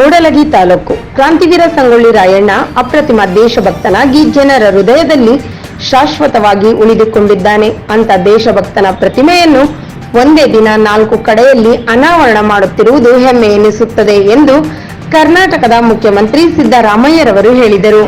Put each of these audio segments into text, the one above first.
ಮೂಡಲಗಿ ತಾಲೂಕು ಕ್ರಾಂತಿವೀರ ಸಂಗೊಳ್ಳಿ ರಾಯಣ್ಣ ಅಪ್ರತಿಮ ದೇಶಭಕ್ತನಾಗಿ ಜನರ ಹೃದಯದಲ್ಲಿ ಶಾಶ್ವತವಾಗಿ ಉಳಿದುಕೊಂಡಿದ್ದಾನೆ. ಅಂತ ದೇಶಭಕ್ತನ ಪ್ರತಿಮೆಯನ್ನು ಒಂದೇ ದಿನ ನಾಲ್ಕು ಕಡೆಯಲ್ಲಿ ಅನಾವರಣ ಮಾಡುತ್ತಿರುವುದು ಹೆಮ್ಮೆ ಎನಿಸುತ್ತದೆ ಎಂದು ಕರ್ನಾಟಕದ ಮುಖ್ಯಮಂತ್ರಿ ಸಿದ್ದರಾಮಯ್ಯರವರು ಹೇಳಿದರು.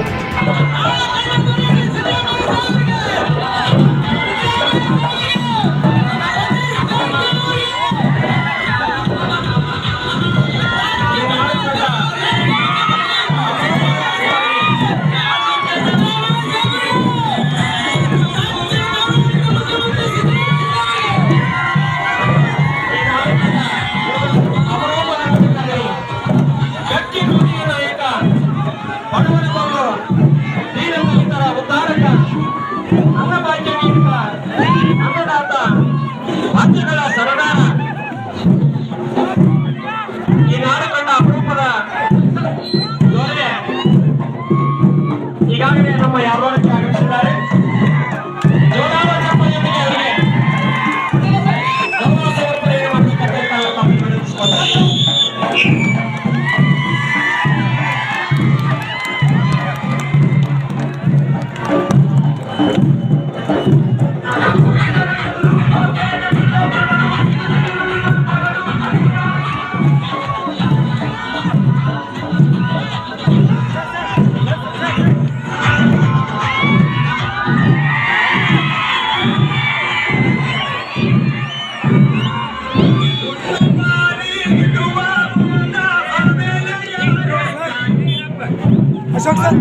ಅಶೋಕ್ ಸರ್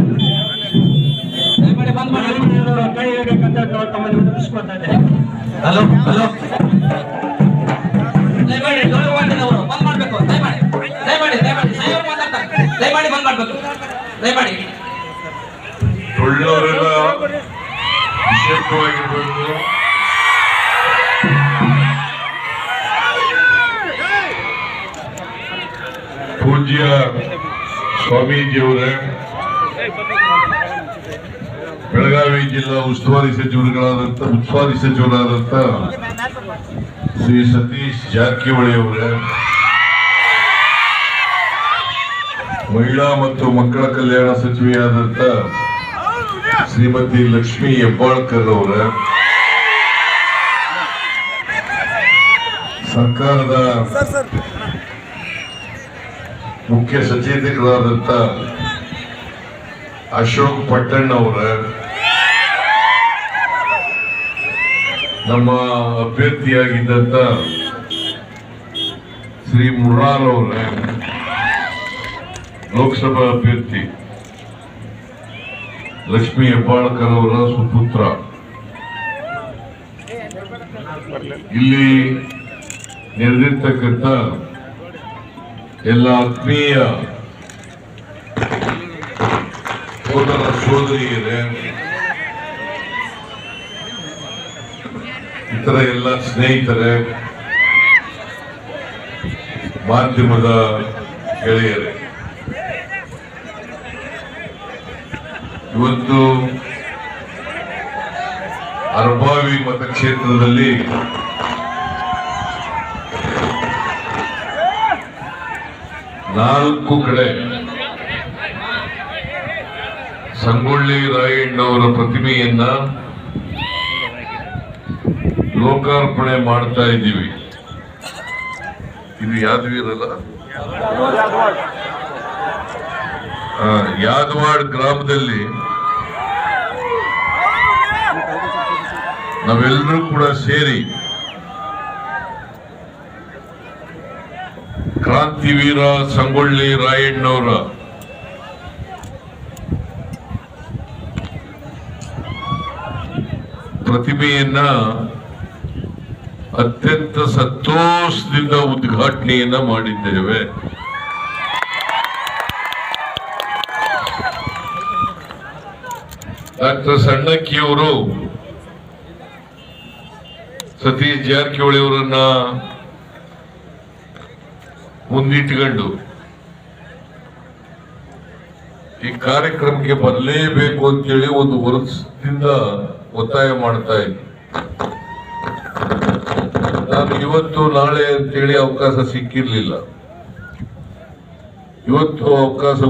ಕೈ ಹಿಡಿಬೇಕಂತ ತಮ್ಮಲ್ಲಿ ವಿನಂತಿಸ್ಕೊಳ್ತಾ ಇದ್ದೇನೆ. ಹಲೋ ಹಲೋ ದಯಮಾಡಿ ಗೌರವಾನ್ವಿತವರು ಬಂದ್ ಮಾಡ್ಬೇಕು. ದಯಮಾಡಿ. ದಯಮಾಡಿ ದಯಮಾಡಿ. ಮಾಡಿ ಮಾತಾಡ್ತಾರೆ. ದಯಮಾಡಿ ಬಂದ್ ಮಾಡ್ಬೇಕು. ದಯಮಾಡಿ. ಒಳ್ಳೆಯವರೆಲ್ಲ ವಿಶೇಷವಾಗಿರ್ಬೇಕು ಪೂಜ್ಯ ಸ್ವಾಮೀಜಿಯವರೇ ಬೆಳಗಾವಿ ಜಿಲ್ಲಾ ಉಸ್ತುವಾರಿ ಸಚಿವರುಗಳಾದಂತ ಉಸ್ತುವಾರಿ ಸಚಿವರಾದಂತ ಶ್ರೀ ಸತೀಶ್ ಜಾರಕಿಹೊಳಿ ಅವರೇ ಮಹಿಳಾ ಮತ್ತು ಮಕ್ಕಳ ಕಲ್ಯಾಣ ಸಚಿವೆಯಾದಂತ ಶ್ರೀಮತಿ ಲಕ್ಷ್ಮಿ ಹೆಬ್ಬಾಳ್ಕರ್ ಅವರ ಸರ್ಕಾರದ ಸರ್ ಸರ್ ಮುಖ್ಯ ಸಚೇತಕರಾದಂತ ಅಶೋಕ್ ಪಟ್ಟಣ್ ಅವರ. ನಮ್ಮ ಅಭ್ಯರ್ಥಿಯಾಗಿದ್ದಂತ ಶ್ರೀ ಮುರಾಲ್ ಅವರ, ಲೋಕಸಭಾ ಅಭ್ಯರ್ಥಿ, ಲಕ್ಷ್ಮೀ ಹೆಬ್ಬಾಳ್ಕರ್ ಅವರ ಸುಪುತ್ರ. ಇಲ್ಲಿ ನೆರೆದಿರ್ತಕ್ಕಂಥ ಎಲ್ಲ ಆತ್ಮೀಯ ಸೋದರ ಸೋದರಿಯರೇ ಇತರ ಎಲ್ಲ ಸ್ನೇಹಿತರೆ ಮಾಧ್ಯಮದ ಗೆಳೆಯರೇ ಇವತ್ತು ಅರ್ಭಾವಿ ಮತಕ್ಷೇತ್ರದಲ್ಲಿ ನಾಲ್ಕು ಕಡೆ ಸಂಗೊಳ್ಳಿ ರಾಯಣ್ಣವರ ಪ್ರತಿಮೆಯನ್ನ ಲೋಕಾರ್ಪಣೆ ಮಾಡ್ತಾ ಇದ್ದೀವಿ. ಇದು ಯಾದವೀರಲ್ಲ? ಯಾದವಾಡ್ ಗ್ರಾಮದಲ್ಲಿ ನಾವೆಲ್ಲರೂ ಕೂಡ ಸೇರಿ ಕ್ರಾಂತಿವೀರ ಸಂಗೊಳ್ಳಿ ರಾಯಣ್ಣವರ ಪ್ರತಿಮೆಯನ್ನ ಅತ್ಯಂತ ಸಂತೋಷದಿಂದ ಉದ್ಘಾಟನೆಯನ್ನ ಮಾಡಿದ್ದೇವೆ. ಡಾಕ್ಟರ್ ಸಣ್ಣಕ್ಕಿಯವರು, ಸತೀಶ್ ಜಾರಕಿಹೊಳಿ ಅವರನ್ನ ಮುಂದಿಟ್ಟುಕೊಂಡು ಈ ಕಾರ್ಯಕ್ರಮಕ್ಕೆ ಬರಲೇಬೇಕು ಅಂತೇಳಿ ಒಂದು ವರ್ಷದಿಂದ ಒತ್ತಾಯ ಮಾಡ್ತಾ ಇದ್ದೆ. ನಾನು ಇವತ್ತು ನಾಳೆ ಅಂತೇಳಿ ಅವಕಾಶ ಸಿಕ್ಕಿರಲಿಲ್ಲ. ಇವತ್ತು ಅವಕಾಶ